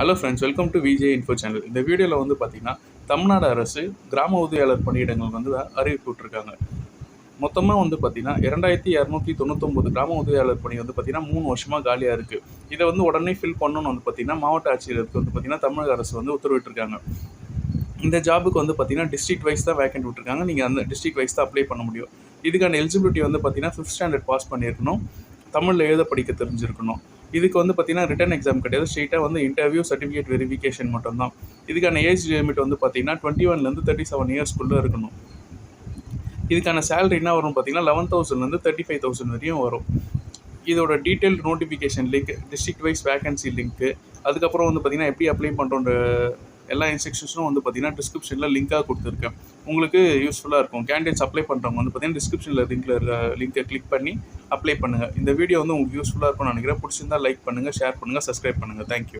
Hello friends welcome to Vijay info channel இந்த வீடியோவில் வந்து பார்த்தீங்கன்னா தமிழ்நாடு அரசு கிராம உதவியாளர் பணியிடங்கள் வந்து அறிவிப்பு விட்டுருக்காங்க. மொத்தமாக வந்து பார்த்திங்கன்னா இரண்டாயிரத்தி இரநூத்தி தொண்ணூத்தொம்பது கிராம உதவியாளர் பணி வந்து பார்த்தீங்கன்னா மூணு வருஷமாக காலியாக இருக்குது இதை வந்து உடனே ஃபில் பண்ணணும்னு வந்து பார்த்தீங்கன்னா மாவட்ட ஆட்சியருக்கு வந்து பார்த்தீங்கன்னா தமிழக அரசு வந்து உத்தரவிட்டிருக்காங்க. இந்த ஜாபுக்கு வந்து பார்த்தீங்கன்னா டிஸ்ட்ரிக்ட் வைஸ் தான் வேக்கண்ட் விட்டுருக்காங்க. நீங்கள் அந்த டிஸ்ட்ரிக்ட் வைஸ் தான் அப்ளை பண்ண முடியும். இதுக்கான எலிஜிபிலிட்டி வந்து பார்த்தீங்கன்னா ஃபிஃப்த் ஸ்டாண்டர்ட் பாஸ் பண்ணியிருக்கணும். தமிழில் எழுத படிக்க தெரிஞ்சிருக்கணும். இதுக்கு வந்து பார்த்தீங்கன்னா ரிட்டன் எக்ஸாம் கிடையாது. ஸ்ட்ரெயிட்டாக வந்து இன்டர்வியூ சர்டிஃபிகேட் வெரிஃபிகேஷன் மட்டும்தான். இதுக்கான ஏஜ் லிமிட் வந்து பார்த்தீங்கன்னா டுவெண்ட்டி ஒன்லேருந்து தேர்ட்டி செவன் இயர்ஸ்க்குள்ளே இருக்கணும். இதுக்கான சேலரி என்ன வரும் பார்த்தீங்கன்னா லெவன் தௌசண்ட்லேருந்து தேர்ட்டி ஃபைவ் தௌசண்ட் வரையும் வரும். இதோட detail notification link district wise vacancy link அதுக்கப்புறம் வந்து பார்த்திங்கன்னா எப்படி அப்ளை பண்ணுறோன்ற எல்லா இன்ஸ்ட்ரக்ஷன்ஸும் வந்து பார்த்தீங்கன்னா டிஸ்கிரிப்ஷனில் லிங்காக கொடுத்துருக்கேன். உங்களுக்கு யூஸ்ஃபுல்லாக இருக்கும். கேண்டிடேட்ஸ் அப்ளை பண்ணுறவங்க வந்து பார்த்தீங்கன்னா டிஸ்கிரிப்ஷனில் லிங்க்கில் இருக்க லிங்கை கிளிக் பண்ணி அப்ளை பண்ணுங்கள் இந்த வீடியோ வந்து உங்களுக்கு யூஸ்ஃபுல்லாக இருக்கும்னு நினைக்கிறேன். பிடிச்சிருந்தா லைக் பண்ணுங்கள் ஷேர் பண்ணுங்கள் சப்ஸ்கிரைப் பண்ணுங்கள் தேங்க்யூ